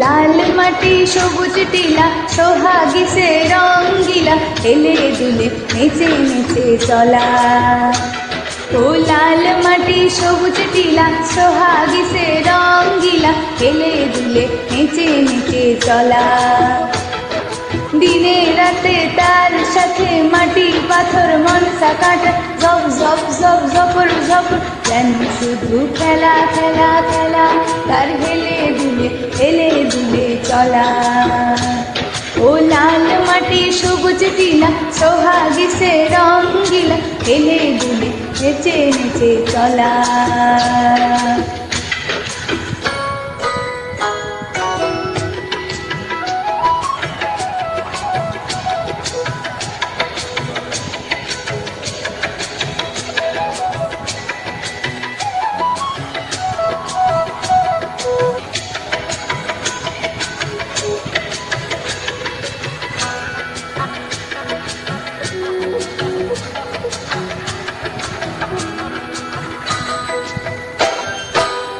লাল মাটি, সবুজ টিলা, সোহাগি সে রঙ্গিলা, হেলে দুলে নেচে নেচে চলা। ও লাল মাটি, সবুজ টিলা, সোহাগি সে রঙ্গিলা, হেলে দুলে নেচে নেচে চলা। দিনে রাতে তার সাথে মাটি, পাথর, মনসা, কাটা জব জব জব জপর শুধু খেলা খেলা খেলা। তার হেলে দুলে হেলে দুলে চলা। ও লাল মাটি, সবুজ টিলা, সোহাগি সে রঙ্গিলা হেলে দুলে, নেচে নেচে চলা।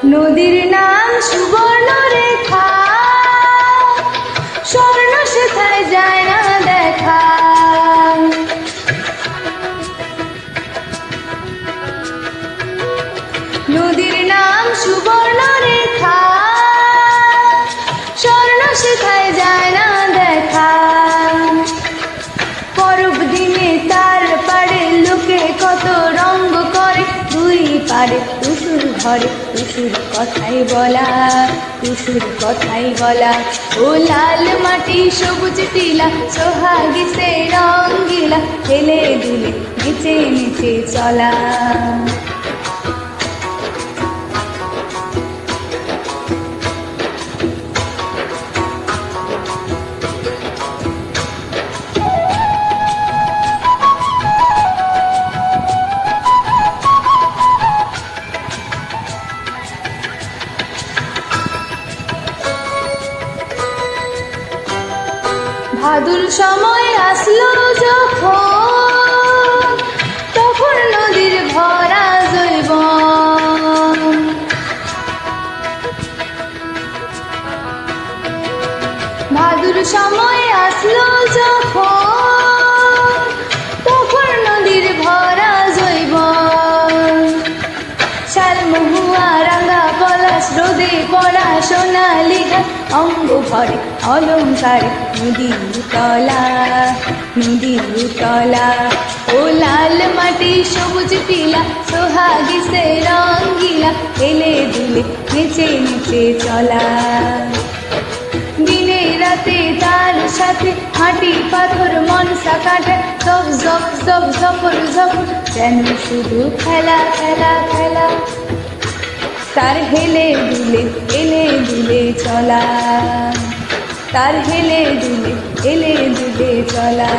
নদীর নাম সুবর্ণ রেখা স্বর্ণ সেথায় যায় না দেখা। নদীর ঘরে টুসুর কথাই বলা টুসুর কথাই বলা। ও লাল মাটি, সবুজ টিলা সোহাগিসে রঙ্গিলা হেলে দুলে, নিচে নিচে চলা। ভাদুর সময় আসলো যখন তখন নদীর ভরা জৈব ভাদুর সময় আসলো যখন রোদে পড়া সোনালি অঙ্গ ভরে, অলঙ্কার নদীর তলা নদীর তলা। ও লাল মাটি সবুজ পিলা, সোহাগি সে রঙ্গিলা হেলে দুলে নেচে নেচে চলা। দিনে রাতে তার সাথে হাঁটি পাথর, মনসা কাটা জব জব জব জপর জপর যেন শুধু খেলা খেলা খেলা। তার হেলে দুলে এলে দুলে চলা। তার হেলে দুলে এলে দুলে চলা।